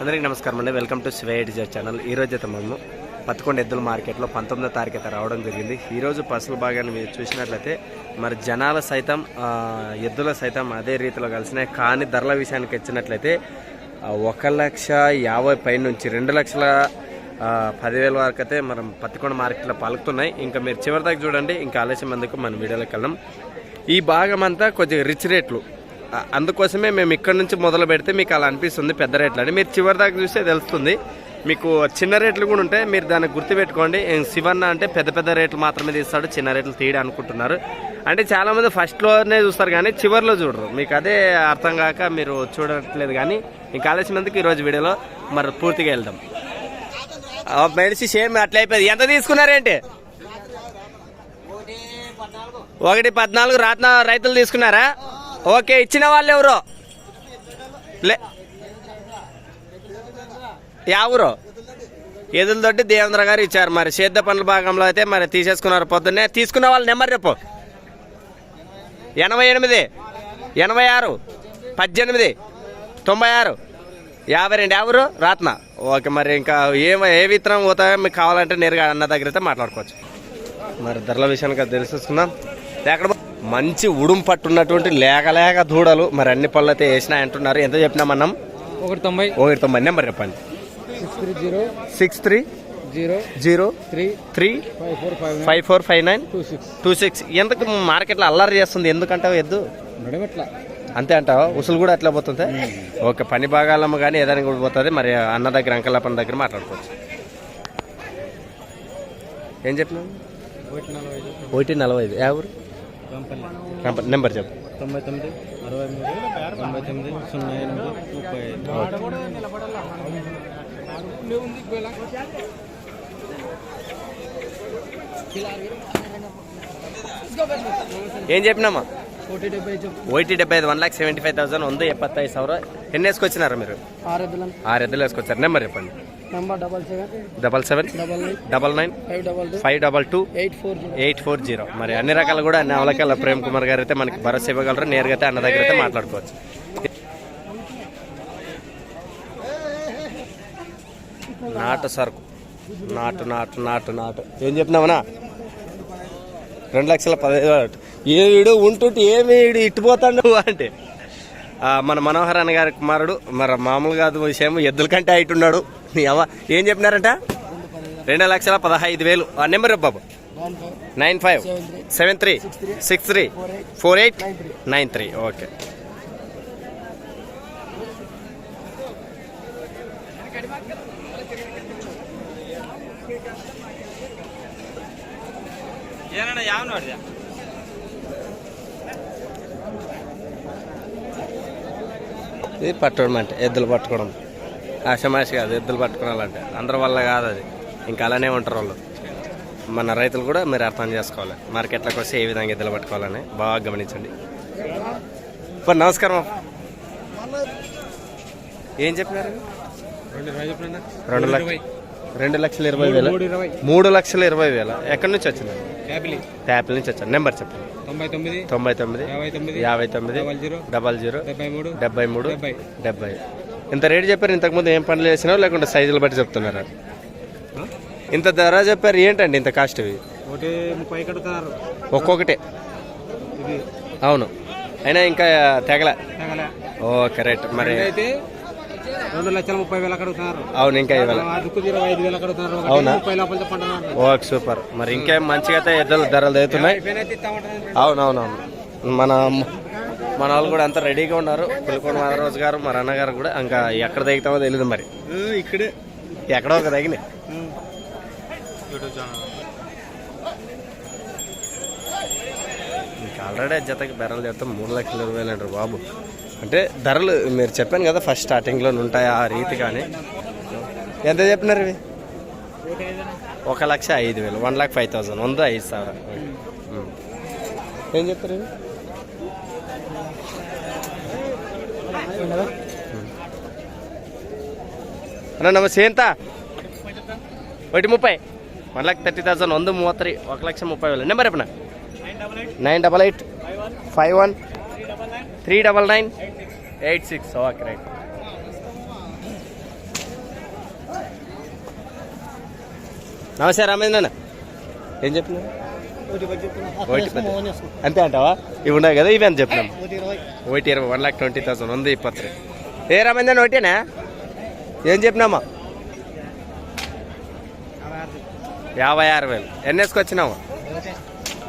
అందరికీ నమస్కారం అండి. వెల్కమ్ టు స్వేడిజర్ ఛానల్ ఈ రోజు అయితే మనము పత్తికొండ ఎద్దుల మార్కెట్లో పంతొమ్మిదో తారీఖు అయితే రావడం జరిగింది. ఈరోజు పసుపు భాగాన్ని మీరు చూసినట్లయితే మరి జనాల సైతం ఎద్దుల సైతం అదే రీతిలో కలిసినాయి. కానీ ధరల విషయానికి వచ్చినట్లయితే ఒక లక్ష యాభై పై నుంచి రెండు లక్షల పదివేల వరకు అయితే మనం పత్తికొండ మార్కెట్లో పలుకుతున్నాయి. ఇంకా మీరు చివరిదాకా చూడండి. ఇంకా ఆలస్యం అందుకు మనం వీడియోలోకి వెళ్ళాం ఈ భాగం అంతా కొద్దిగా రిచ్ రేట్లు అందుకోసమే మేము ఇక్కడ నుంచి మొదలు పెడితే మీకు అలా అనిపిస్తుంది పెద్ద రేట్లు అని. మీరు చివరి దాకా చూస్తే తెలుస్తుంది. మీకు చిన్న రేట్లు కూడా ఉంటాయి. మీరు దాన్ని గుర్తుపెట్టుకోండి. శివన్న అంటే పెద్ద పెద్ద రేట్లు మాత్రమే తీస్తాడు. చిన్న రేట్లు తీయడం అనుకుంటున్నారు. అంటే చాలామంది ఫస్ట్లోనే చూస్తారు కానీ చివరిలో చూడరు. మీకు అదే అర్థం కాక మీరు చూడట్లేదు కానీ ఇంకా ఆలస్యం మందికి ఈరోజు వీడియోలో మరి పూర్తిగా వెళ్దాం. మెడిసి సేమ్ అట్లా అయిపోయింది. ఎంత తీసుకున్నారేంటి ఒకటి పద్నాలుగు. రాత్న రైతులు తీసుకున్నారా? ఓకే ఇచ్చిన వాళ్ళు ఎవరు లే. యా ఊరు? ఎదులదొడ్డి దేవేంద్ర గారు ఇచ్చారు. మరి సేద్య పనుల భాగంలో అయితే మరి తీసేసుకున్నారు పొద్దున్నే. తీసుకున్న వాళ్ళ నెంబర్ రేపు ఎనభై ఎనిమిది ఎనభై ఆరు పద్దెనిమిది తొంభై ఆరు యాభై రెండు. ఎవరు రాత్న. ఓకే మరి ఇంకా ఏ ఏ విత్తనం పోతాయో మీకు కావాలంటే నేరుగా అన్న దగ్గర అయితే మాట్లాడుకోవచ్చు. మరి ధరల విషయానికి తెలుసుకుందాం ఎక్కడ మంచి ఉడుం పట్టున్నటువంటి లేక దూడలు మరి అన్ని పళ్ళు అయితే వేసినాయి అంటున్నారు. ఎంత చెప్పినామన్నాం ఒకటి తొంభై. ఒకటి తొంభై నెంబర్ చెప్పండి. Six three zero. Zero. Three. Three five four five nine. Two six. ఎందుకు మార్కెట్లో అల్లరి చేస్తుంది? ఎందుకంటావు ఎద్దు? అంతే అంటావా? ఉసులు కూడా అట్లా పోతుంది? ఓకే పని భాగాలమ్మ కానీ ఏదైనా కూడా పోతుంది. మరి అన్న దగ్గర అంకలప్పన్న దగ్గర మాట్లాడుకోవచ్చు. ఏం చెప్పినావు? ఒకటి నలభై ఐదు. ఒకటి నలభై ఐదు. ఎవరు? నెంబర్ చెప్పు. తొంభై తొమ్మిది అరవై మూడు తొంభై తొమ్మిది సున్నా ఎనిమిది ముప్పై ఏం చెప్పినామా? ఓటీ డెబ్బై ఐదు one lakh seventy five thousand వంద ఎప్పత్తైదు సవర ఎన్ని వేసుకొచ్చినారా మీరు? ఆరు ఎద్దుల ఆరు ఎద్దులు వేసుకొచ్చారు. నెంబర్ చెప్పండి. Number double seven double seven double nine five double two eight four zero eight four zero మరి అన్ని రకాలు కూడా అన్ని అవలకల ప్రేమ్ కుమార్ గారు అయితే మనకి భరోసా ఇవ్వగలరు. నేరుగా అయితే అన్న దగ్గర అయితే మాట్లాడుకోవచ్చు. నాటు సరుకు. నాటు నాటు నాటు నాటు. ఏం చెప్పినామనా రెండు లక్షల పదహైదు. ఏ వీడు ఉంటుంటే ఏమి వీడు ఇట్టుపోతాడు అంటే. మన మనోహర్ అన్న గారి కుమారుడు మరి మామూలు కాదు విషయం ఎద్దుల కంటే హైట్ ఉన్నాడు. నీ అవ్వ ఏం చెప్పినారంట? రెండు లక్షల పదహైదు వేలు. ఆ నెంబర్ బాబు. Nine five seven three six three four eight nine three. Okay. ఇది పట్టడం అంటే ఎద్దులు పట్టుకోవడం. ఆషమాషి కాదు ఎద్దులు పట్టుకోవాలంటే అందరి వల్ల కాదు అది. ఇంకా అలానే ఉంటారు వాళ్ళు. మన రైతులు కూడా మీరు అర్థం చేసుకోవాలి. మార్కెట్లోకి వస్తే ఏ విధంగా ఎద్దులు పట్టుకోవాలని బాగా గమనించండి. ఇప్పుడు నమస్కారం. ఏం చెప్పినారు? రెండు లక్షలు రెండు లక్షల ఇరవై వేల. మూడు లక్షల ఇరవై వేల. ఎక్కడి నుంచి వచ్చింది యాపిల్ ట్యాప్ల నుంచి వచ్చాను నెంబర్ చెప్పండి. తొంభై తొమ్మిది తొంభై తొమ్మిది యాభై తొమ్మిది డబల్ జీరో డెబ్బై మూడు డెబ్బై. ఇంత రేట్ చెప్పారు ఇంతకుముందు ఏం పనులు చేసినావు లేకుంటే సైజులు బట్టి చెప్తున్నారా? ఇంత ధర చెప్పారు ఏంటండి ఇంత కాస్ట్ ఇవి ఒక్కొక్కటే. అవును. అయినా ఇంకా తెగల. ఓకే రైట్ మరి అయితే రెండు లక్షల ముప్పై వేలు అడుగుతున్నారు అవును ఇంకా అవునా? Okay super. మరి ఇంకేం మంచిగా అయితే ఎద్దుల ధరలు ఇస్తామంటారు? అవునవునవును. మన మన వాళ్ళు కూడా అంతా రెడీగా ఉన్నారు. పులికొండ మాధవరాజు గారు మా అన్నగారు కూడా. ఇంకా ఎక్కడ దిగుతామో తెలియదు మరి. ఇక్కడే. ఎక్కడో ఒక తగినాయి ఆల్రెడీ జతకి బెరలు చెప్తే మూడు లక్షల ఇరవై వేలు బాబు. అంటే ధరలు మీరు చెప్పాను కదా ఫస్ట్ స్టార్టింగ్లో ఉంటాయి ఆ రీతి కానీ. ఎంత చెప్పినారు ఇవి? ఒక లక్ష ఐదు వేలు. వన్ లాక్ ఫైవ్ థౌసండ్ వంద ఐదు సార్. ఏం చెప్తారు ఇవి? అన్న నమస్తే ఎంత? ఒకటి ముప్పై. వన్ ల్యాక్ థర్టీ థౌసండ్ వంద మూవత్ ఒక లక్ష ముప్పై వేలు. నెంబర్ ఎప్పుడు nine double eight five one three double nine eight six. Okay right. నమస్తే రామేంద్ర ఏం చెప్తున్నాను అంతే అంటావా? ఇవి ఉన్నాయి కదా ఇవి అని చెప్పినాం ఒకటి ఇరవై. వన్ లాక్ ట్వంటీ థౌసండ్ ఉంది ఇప్పత్రి ఏ రామేంద్ర ఒకటేనా ఏం చెప్పినామా? యాభై ఆరు వేలు. వచ్చినావు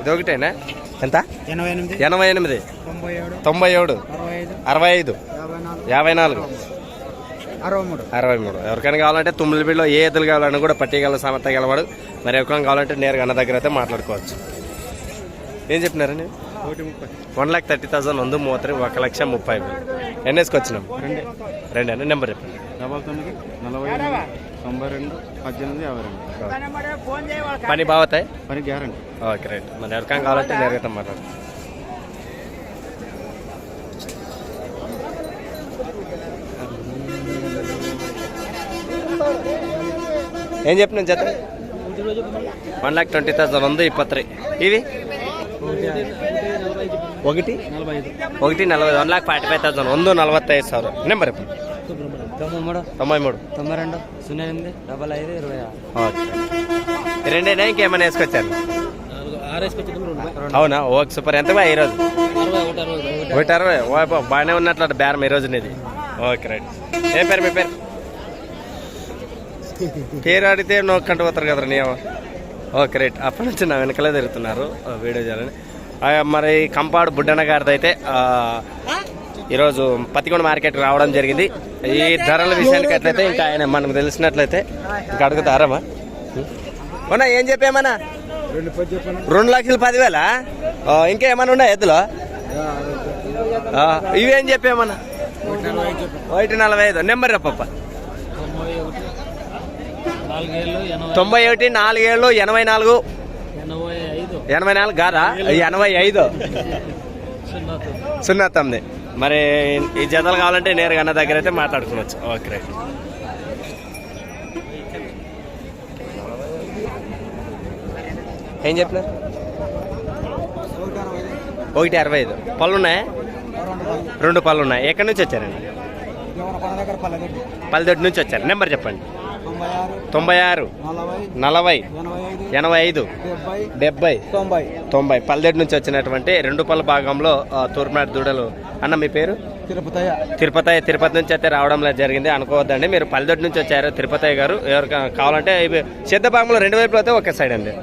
ఇది ఒకటేనా ఎంత? ఎనభై ఎనిమిది. తొంభై ఏడు. అరవై ఐదు. యాభై నాలుగు. అరవై మూడు. అరవై మూడు. ఎవరికైనా కావాలంటే తుమ్మిడి బిడ్డలో ఏ ఎద్దులు కావాలన్నా కూడా పట్టిగల సమర్థ గలవాడు. మరి ఎవరికైనా కావాలంటే నేరుగా అన్న దగ్గర అయితే మాట్లాడుకోవచ్చు. ఏం ముప్పై వన్ లాక్ థర్టీ థౌసండ్ ఉంది మూతరి ఒక లక్ష ముప్పై వేలు. ఎన్నేసుకు వచ్చినాం? రెండే. రెండేనా నెంబర్ చెప్పండి. డబల్ తొమ్మిది నలభై తొంభై రెండు పద్దెనిమిది యాభై రెండు. పని బాగుతాయి? పని గ్యారంటీ. Okay right. మరి ఎవరికైనా కావాలంటే నేరుగా మాట్లాడు ఏం చెప్పిన జత? వన్ లాక్ ట్వంటీ థౌసండ్ ఉంది ఇప్పత్రి ఇవి? ఒకటి? ఒకటి నలభై one lakh forty five thousand వంద నలభై ఐదు సార్. నెంబర్ తొంభై మూడు. తొంభై మూడు. తొంభై రెండు సున్నా ఎనిమిది డబల్ ఐదు ఇరవై ఆరు. రెండేనా ఇంకేమైనా వేసుకొచ్చారు? అవునా? Okay super. ఎంత బా ఈరోజు? ఒకటి అరవై. ఓ బాగానే ఉన్నట్లు బేరం ఈరోజు నీది. Okay right. ఏం పేరు మీ పేరు? పేరు అడిగితే నోక్కంటూ పోతారు కదరా నీవా ఓకే రైట్ అప్పటి నుంచి నా వెనకలే తిరుగుతున్నారు. వీడియో చేయాలని మరి కంపాడు బుడ్డన్న గారిది అయితే ఈరోజు పత్తికొండ మార్కెట్ రావడం జరిగింది. ఈ ధరల విషయానికి అట్లయితే ఇంకా ఆయన మనకు తెలిసినట్లయితే ఇంకా అడుగుతారమ్మా అవునా ఏం చెప్పామన్నా? రెండు లక్షలు పదివేల? ఇంకేమన్నా ఉన్నాయి ఎద్దులో? ఇవేం చెప్పామన్నా? ఒకటి నలభై ఐదు. నెంబర్ చెప్పప్ప తొంభై ఒకటి నాలుగేళ్ళు ఎనభై నాలుగు. ఎనభై నాలుగు కాదా? ఎనభై ఐదు. సున్నా తొమ్మిది. మరి ఈ జతలు కావాలంటే నేరుగా అన్న దగ్గర అయితే మాట్లాడుకోవచ్చు. ఓకే. రైట్ ఏం చెప్పినారు? ఒకటి అరవై ఐదు. పళ్ళు ఉన్నాయా రెండు పళ్ళు ఉన్నాయి ఎక్కడి నుంచి వచ్చారండి? పల్లెదొడ్డి నుంచి వచ్చారు. నెంబర్ చెప్పండి. తొంభై ఆరు నలభై ఎనభై ఐదు డెబ్బై తొంభై. తొంభై. పల్లెడు నుంచి వచ్చినటువంటి రెండు పల్ల భాగంలో తూర్పునాడు దూడలు. అన్న మీ పేరు? తిరుపతయ్య. తిరుపతయ్య తిరుపతి నుంచి అయితే రావడం జరిగింది. అనుకోవద్దండి. మీరు పల్లెడు నుంచి వచ్చారు తిరుపతయ్య గారు. ఎవరు కావాలంటే సిద్ధభాగంలో రెండు వైపులు అయితే ఒకే సైడ్ అండి.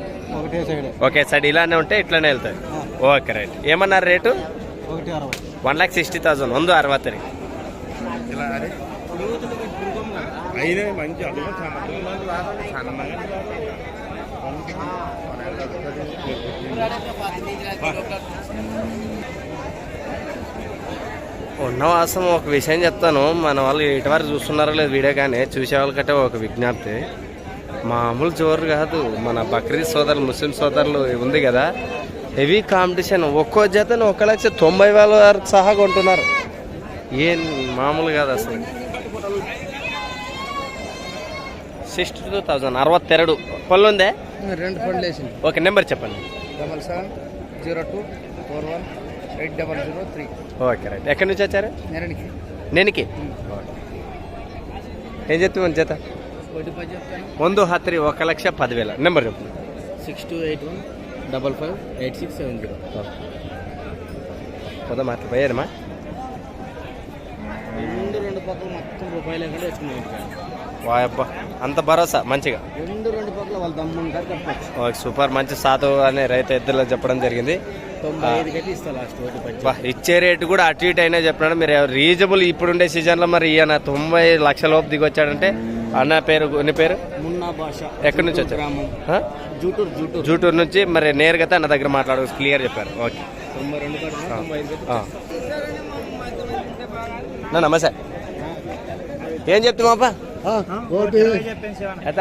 ఒకే సైడ్ ఇలానే ఉంటే ఇట్లానే వెళ్తాయి. Okay right. ఏమన్నారు rate? One lakh sixty thousand. వంద అరవై అయినా మంచి అడుగు ఉన్న వాసం ఒక విషయం చెప్తాను. మన వాళ్ళు ఇటువారు చూస్తున్నారో లేదు వీడియో కానీ చూసే వాళ్ళకంటే ఒక విజ్ఞప్తి. మామూలు జోరు కాదు. మన బక్రీద్ సోదరులు ముస్లిం సోదరులు ఉంది కదా. Heavy competition. ఒక్కో జతను ఒక లక్ష తొంభై వేల వరకు సహా కొంటున్నారు. ఏం మామూలు కాదు అసలు. సిక్స్టీ టూ థౌజండ్ అరవత్తెరడు పళ్ళు ఉందే రెండు ఫండ్లు వేసింది ఓకే నెంబర్ చెప్పండి double seven zero two four one eight double zero three okay right ఎక్కడి నుంచి వచ్చారు నెరనికి నేనికి ఏం చెప్తామని జత ఒకటి పది చెప్తాను ಒಂದು ಹತ್ತು ರೀ ఒక లక్ష పదివేల నెంబర్ చెప్పు six two eight one double five eight six seven zero పోదా మాట్లా పోయేదమ్మా రెండు రెండు పక్కల మొత్తం రూపాయలు ఎక్కడ వేసుకున్నాం ఇంటికాడ వాయబ్బా అంత భరోసా మంచిగా? రెండు రెండు పక్కల వాళ్ళు దమ్ముంటారు కట్టచ్చు ఓకే సూపర్ మంచి సాధు అనే రైతు ఎద్దులో చెప్పడం జరిగింది. ఇచ్చే రేటు కూడా అటు ఇటు అయినా చెప్పినాడు. మీరు రీజనబుల్ ఇప్పుడుండే సీజన్లో మరి ఈయన తొంభై లక్షల లోపు దిగొచ్చాడంటే అన్న పేరు నీ పేరు? ఎక్కడి నుంచి వచ్చారు? జూటూరు నుంచి మరి నేరుగా అన్న దగ్గర మాట్లాడు క్లియర్ చెప్పారు. ఓకే. నమస్తే. ఏం చెప్తున్నావా ఒకటి ఎంత?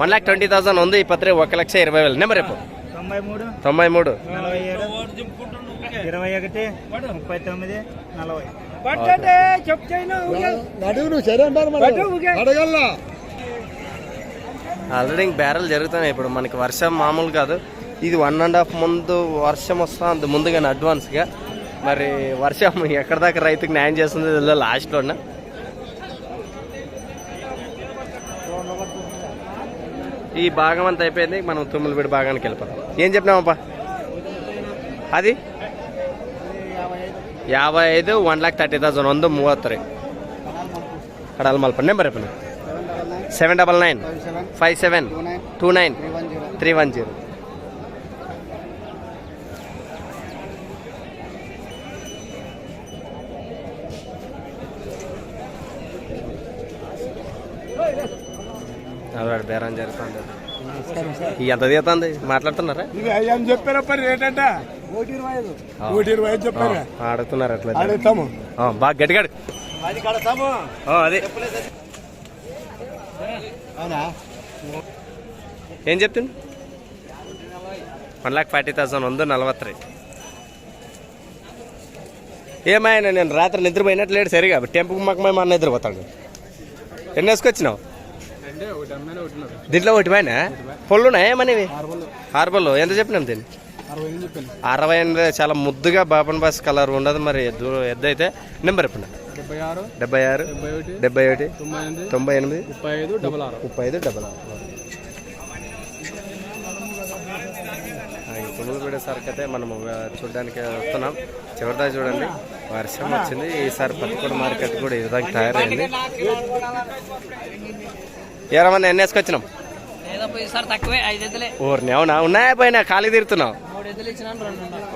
వన్ లాక్ ట్వంటీ థౌసండ్ ఉంది ఈ పత్రి ఒక లక్ష ఇరవై వేలు. నెంబర్ రేపు తొంభై మూడు తొంభై మూడు ఇరవై ఒకటి ముప్పై తొమ్మిది నలభై. ఆల్రెడీ ఇంక బేరలు జరుగుతున్నాయి ఇప్పుడు. మనకి వర్షం మామూలు కాదు. ఇది వన్ అండ్ హాఫ్ ముందు వర్షం వస్తుంది ముందుగానే అడ్వాన్స్గా మరి వర్షం ఎక్కడ దాకా రైతుకి న్యాయం చేస్తుంది తెలియదు లాస్ట్లోన ఈ భాగం అంతా అయిపోయింది మనం తుమ్ములపేట భాగానికి వెళ్ళిపోతాం ఏం చెప్పినామప్పా అది యాభై ఐదు వన్ ಲ್ಯಾಕ್ ತರ್ಟಿ ತೌಸಂಡ್ ಒಂದು ಮೂವತ್ತು ರೀ ಕಡಲ್ ಮಲ್ಪ ನಂಬರ್ ಅಪ್ಪ seven double nine five seven two nine three one zero అదే బేరం జరుగుతుంది. ఎంత తీస్తుంది? మాట్లాడుతున్నారా? ఇది అయ్యాన్ని చెప్పారా పని రేట్ అంటే నూట ఇరవై ఐదు చెప్పారా. ఆడుతున్నారు అట్లా. బాగా గట్టిగా అదే ఏం చెప్తుంది వన్ ల్యాక్ ఫార్టీ థౌసండ్ ಒಂದು నలభై ఏమైనా నేను రాత్రి నిద్రపోయినట్లు లేడు సరిగా. టెంపుకు మాకు అన్న నిద్రపోతాడు. ఎన్ని వేసుకొచ్చినావు? దీంట్లో ఒకటి పైన? పొల్లు ఉన్నాయా ఏమనేవి హార్బర్లో ఎంత చెప్పినాం దీన్ని? అరవై ఎనిమిది చాలా ముద్దుగా బాపన్ బాస్ కలర్ ఉండదు మరి. ఎద్దు అయితే. నెంబర్ ఇప్పుడు డెబ్బై ఆరు డెబ్బై ఒకటి తొంభై ఎనిమిది ముప్పై ఐదు డబల్ ఆరు. ముప్పై ఐదు డబల్ ఆరు. తుమ్ములపేట సరుకు అయితే మనము చూడడానికి వస్తున్నాం. చివరిదా చూడండి. వర్షం వచ్చింది. ఈసారి పట్టుకోడు మార్కెట్ కూడా ఈ విధంగా తయారైంది. ఏరమన్నా ఎన్ని వేసుకొచ్చినాం. ఊరిని అవునా? ఉన్నాయా పోయినా? ఖాళీ ఉన్నాయి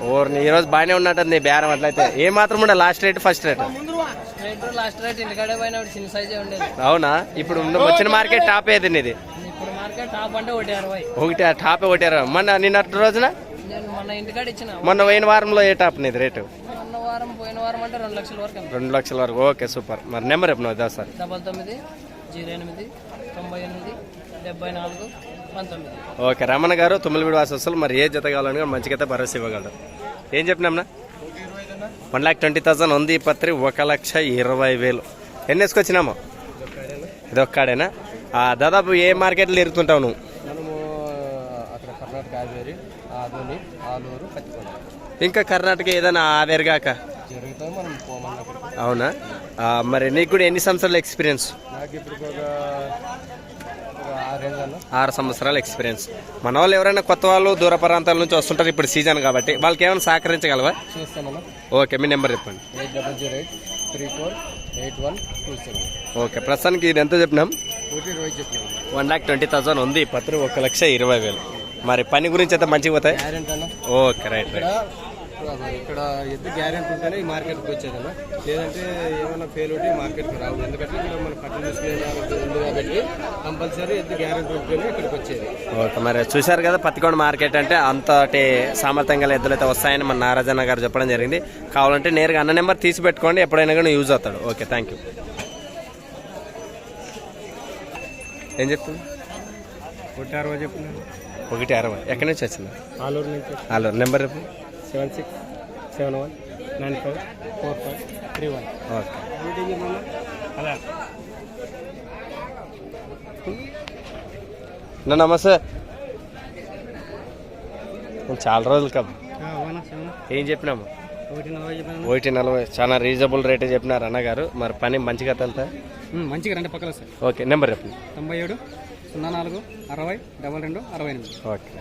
ఊరిని ఈ రోజు బాగానే ఉన్నట్టుంది బేరం అట్లయితే ఏ మాత్రం ఉండే లాస్ట్ రేట్ ఫస్ట్ రేట్ ఒకటి అవునా? ఇప్పుడు ఉన్న- వచ్చిన మార్కెట్ టాప్ ఏది ఇది మార్కెట్ టాప్ అంటే ఒకటి అరవై. ఒకటి మొన్న నిన్నటి రోజున? నేను మొన్న పోయిన వారంలో ఏ టాప్ నీది రేటు రెండు లక్షల వరకు. Okay super. మరి నెంబర్ వద్దా సార్ డబల్ తొమ్మిది జీరో ఎనిమిది తొంభై ఎనిమిది డెబ్బై నాలుగు పంతొమ్మిది. ఓకే రమణ గారు తుమ్మలవిడి వాసస్తులు మరి ఏ జత కావాలని కూడా మంచిగా భరోసా ఇవ్వగలరు. ఏం చెప్పినాంనా వన్ ల్యాక్ ట్వంటీ థౌసండ్ ఉంది పత్రి ఒక లక్ష ఇరవై వేలు. ఎన్ని వేసుకొచ్చినామో ఇది ఒక్కడేనా? ఆ, దాదాపు ఏ మార్కెట్లో తిరుగుతుంటావు నువ్వు? మనము అక్కడ కర్ణాటక కావేరి ఆదోని ఆలూరు పచ్చికొండ ఇంకా కర్ణాటక ఏదైనా ఆవేరుగాక? జరుగుతాం మనం పోమన్నప్పుడు అవునా? మరి నీకు కూడా ఎన్ని సంవత్సరాల ఎక్స్పీరియన్స్ ఆరు సంవత్సరాల ఎక్స్పీరియన్స్ మన వాళ్ళు ఎవరైనా కొత్త వాళ్ళు దూర ప్రాంతాల నుంచి వస్తుంటారు ఇప్పుడు సీజన్ కాబట్టి. వాళ్ళకి ఏమైనా సహకరించగలవా? ఓకే మీ నెంబర్ చెప్పండి. ఓకే ప్రస్తుతానికి ఇది ఎంత చెప్పినాం? వన్ ల్యాక్ ట్వంటీ థౌసండ్ ఉంది పత్రి ఒక లక్ష ఇరవై వేలు. మరి పని గురించి అయితే మంచిగా పోతాయి? ఓకే రైట్ రైట్ ఇక్కడ ఎద్దు గ్యారెంటీ ఉంటేనే ఈ మార్కెట్కి వచ్చేదన్న లేదంటే ఏమైనా ఫెయిల్ ఉంటే ఈ మార్కెట్కి రావు. ఎందుకంటే ఇక్కడ మన పట్టణ తీసుకునే ఉంది కాబట్టి కంపల్సరీ ఎద్దు గ్యారెంటీ ఉంటేనే ఇక్కడికి వచ్చేది. ఓకే మరి చూశారు కదా పత్తికొండ మార్కెట్ అంటే అంతటి సామర్థ్యం గల ఎద్దులు అయితే వస్తాయని మన నారాజన్న గారు చెప్పడం జరిగింది. కావాలంటే నేరుగా అన్న నెంబర్ తీసి పెట్టుకోండి ఎప్పుడైనా కానీ యూజ్ అవుతాడు. ఓకే థ్యాంక్ యూ ఏం చెప్తుంది ఒకటి అరవై చెప్పినాను ఒకటి అరవై. ఎక్కడి నుంచి వచ్చింది? ఆలూరు నుంచి. హలో నెంబర్ చెప్పు. Seven six seven one nine five four five three one. Okay. అలా. అన్న నమస్తే. నేను చాలా రోజులు కబ్ ఏం చెప్పినాము? ఒకటి నలభై చాలా రీజనబుల్ రేటే చెప్పినారు అన్నగారు మరి పని మంచిగా అంతా మంచిగా రండి పక్కన సార్. ఓకే నెంబర్ చెప్పండి. తొంభై ఏడు సున్నా నాలుగు అరవై డబల్ రెండు అరవై ఎనిమిది. ఓకే.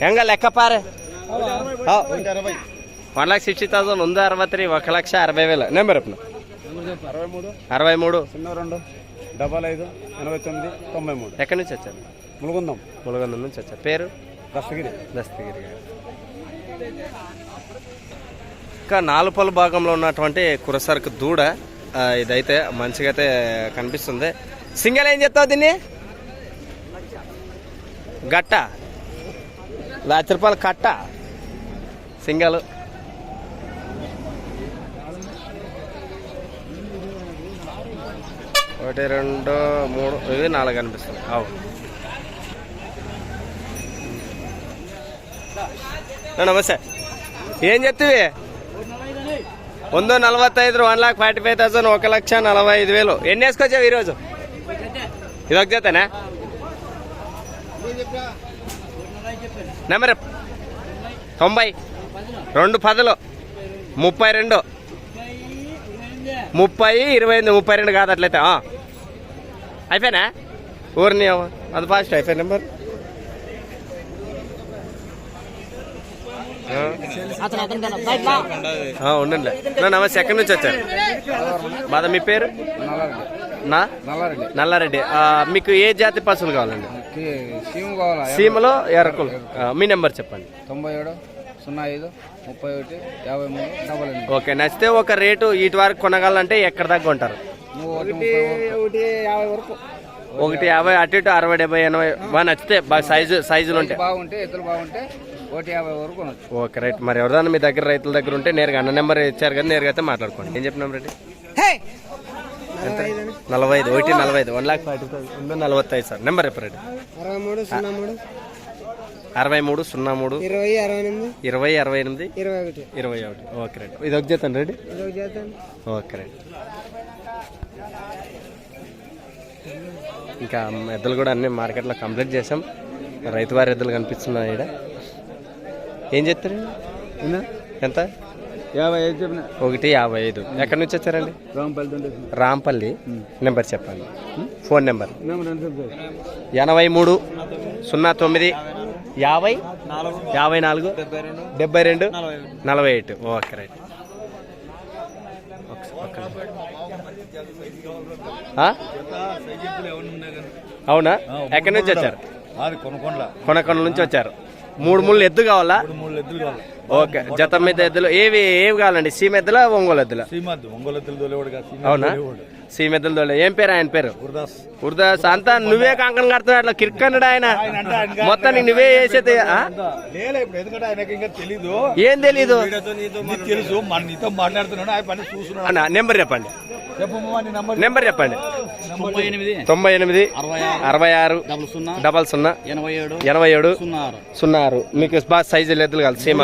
ಹೆಂಗ ಲೆಕ್ಕ Pare one lock sixty thousand ఉంది అరవై త్రీ ఒక లక్ష అరవై వేలు నెంబర్ చెప్పిన అరవై మూడు అరవై మూడు సున్నా రెండు డబల్ ఐదు ఎనభై తొమ్మిది తొంభై మూడు ఎక్కడి నుంచి వచ్చారు ములుగుందాం ములగొంద నుంచి వచ్చారు పేరు దస్తగిరి దస్తగిరి గారు ఇంకా నాలుపల భాగంలో ఉన్నటువంటి కురసరకు దూడ ఆ, ఇదైతే మంచిగా అయితే కనిపిస్తుంది సింగల్ ఏం చెప్తావు దీన్ని గట్ట. లక్ష రూపాయలు కట్ట. సింగల్. ఒకటి రెండు మూడు. ఇవి నాలుగు అనిపిస్తుంది అవు నమస్తే. ఏం చెప్తివి? వంద ఐదు one lakh forty five thousand ఒక లక్ష నలభై ఐదు వేలు. ఎన్ని వేసుకొచ్చావు ఈరోజు? ఇది ఒక జతనా? నెంబర్. తొంభై. రెండు పదులు. ముప్పై రెండు. ముప్పై ఇరవై ఎనిమిది ముప్పై రెండు కాదు అట్లయితే ఆ. అయిపోయినా? ఊరిని. అది ఫాస్ట్ అయిపోయి నెంబర్. ఉండండి. నా నమస్తే ఎక్కడి నుంచి వచ్చారు. బాధ మీ పేరు? నా? నల్లారెడ్డి. నల్లారెడ్డి. మీకు ఏ జాతి పశువులు కావాలండి? సీమలో ఎర్రకులు. మీ నెంబర్ చెప్పండి. తొంభై ఏడు సున్నా ఐదు ముప్పై ఒకటి యాభై మూడు డబల్ ఎనిమిది. ఓకే నచ్చితే ఒక రేటు ఇటు వరకు కొనగాలంటే ఎక్కడ దాకా కొంటారు? ఒకటి యాభై వరకు. ఒకటి యాభై అటు ఇటు అరవై డెబ్బై ఎనభై బాగా నచ్చితే బాగా సైజు సైజులు ఉంటాయి బాగుంటే ఎద్దులు బాగుంటే ఒకటి యాభై వరకు కొనొచ్చు. Okay right. మరి ఎవరైనా మీ దగ్గర రైతుల దగ్గర ఉంటే నేరుగా అన్న నెంబర్ ఇచ్చారు కదా నేరుగా అయితే మాట్లాడుకోండి. ఏం చెప్పినాం రెడ్డి నలభై ఐదు ఒకటి నలభై ఐదు వన్ లాక్ ఫార్టీ థౌసండ్ నలభై ఐదు సార్ నెంబర్ చెప్పండి అరవై మూడు సున్నా మూడు అరవై మూడు సున్నా మూడు ఇరవై అరవై ఎనిమిది ఇరవై అరవై ఎనిమిది ఇరవై ఒకటి. ఇరవై ఒకటి. Okay right. ఇది ఒక చేస్తాను రెడ్డి ఓకే రైట్. ఇంకా ఎద్దులు కూడా అన్ని మార్కెట్లో కంప్లీట్ చేసాం రైతువారి ఎద్దులు కనిపిస్తున్నాయి ఇక్కడ ఏం చెప్తారు ఎంత? యాభై ఐదు చెప్పిన. ఒకటి యాభై ఐదు. ఎక్కడి నుంచి వచ్చారండి? రాంపల్లి రాంపల్లి. నెంబర్ చెప్పండి ఫోన్ నెంబర్. ఎనభై మూడు సున్నా తొమ్మిది యాభై యాభై నాలుగు డెబ్బై రెండు నలభై ఎయిట్ ఓకే రైట్? అవునా? ఎక్కడి నుంచి వచ్చారు? కొనకొండ నుంచి వచ్చారు. మూడు ముళ్ళు ఎద్దు కావాలా? ఓకే. జత మీద ఎద్దులు. ఏవి ఏవి కావాలండి? సీమ ఎద్దులా ఒంగోలు ఎద్దులా? అవునా. సీమ ఎద్దులు తోలే. ఏం పేరు ఆయన పేరు? ఉర్దాస్ అంతా నువ్వే కంకణం కడుతున్నాడు అట్లా కిర్కన్నాడు ఆయన. మొత్తానికి నువ్వే చేసేది ఏం తెలీదు? తెలుసు నెంబర్ చెప్పండి. నంబర్ నెంబర్ చెప్పండి. తొంభై ఎనిమిది అరవై ఆరు డబల్ సున్నా ఎనభై ఏడు సున్నా ఆరు. మీకు బాగా సైజు ఎద్దులు కాదు సేమ్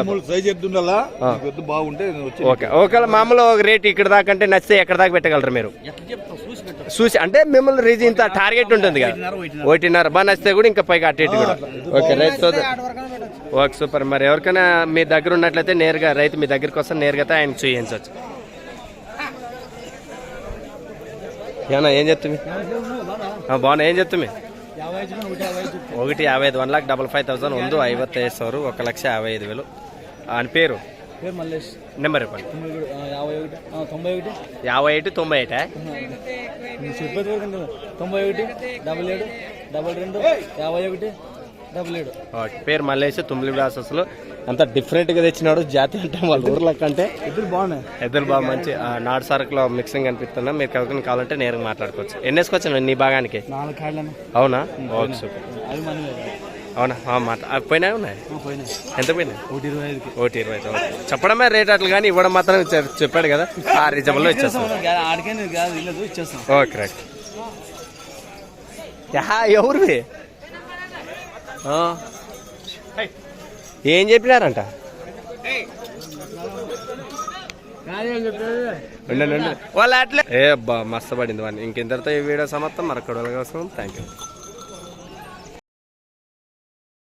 ఓకే. ఒకవేళ మామూలు ఒక రేట్ ఇక్కడ దాకా అంటే నచ్చితే ఎక్కడ దాకా పెట్టగలరు మీరు? చూసి అంటే మిమ్మల్ని రీజ్ ఇంత టార్గెట్ ఉంటుంది కదా. ఒకటిన్నర బాగా నచ్చితే కూడా ఇంకా పైగా అటు కూడా. ఓకే రైతు సోదరు. Okay super. మరి ఎవరికైనా మీ దగ్గర ఉన్నట్లయితే నేరుగా రైతు మీ దగ్గరికి వస్తే నేరుగా అయితే ఆయన చూయించవచ్చు. ఏమన్నా ఏం చెప్తుంది బాగున్నా ఏం చెప్తుంది ఒకటి యాభై ఐదు one lakh double five thousand ಒಂದು ಐವತ್ತೈದು ಸಾವಿರ ఒక లక్ష యాభై ఐదు వేలు ఆయన పేరు పేరు మల్లేష్ నెంబర్ చెప్పండి యాభై ఒకటి తొంభై ఒకటి యాభై ఎయిట్ తొంభై ఎయిటా చెప్పేది వరకు ఉండదు. తొంభై ఒకటి డబల్ ఏడు డబల్ రెండు యాభై ఒకటి డబల్ ఏడు ఓకే పేరు మల్లేసి తుమ్మిలి అసలు అంత డిఫరెంట్గా తెచ్చినాడు జాతి అంటే వాళ్ళ ఊర్ల కంటే ఇద్దరు బాగున్నాయి. ఎద్దులు బాగా మంచి ఆ, నాటు సరుకులో మిక్సింగ్ అనిపిస్తున్నా మీరు ఎవరికైనా కావాలంటే నేరుగా మాట్లాడుకోవచ్చు. ఎన్ని వేసుకొచ్చాను నీ భాగానికి? అవునా? Okay super. అవునా? ఆ, మాట. ఆ, పోయినాయి ఉన్నాయి? ఎంత పోయినాయి? ఒకటి ఇరవై ఐదుకి. ఒకటి ఇరవై ఐదు. చెప్పడమే రేట్ అట్లు కానీ ఇవ్వడం మాత్రం చెప్- చెప్పాడు కదా. ఆ రీజనబుల్లో ఇచ్చేస్తాం. Okay right. ఎవరివి. ఏం చెప్పినారంట. వాళ్ళు అట్లే. ఏ బా మస్తు పడింది వాడిని. ఇంకెంతటితో ఈ వీడియో సమాప్తం? మరొక కోసం థ్యాంక్ యూ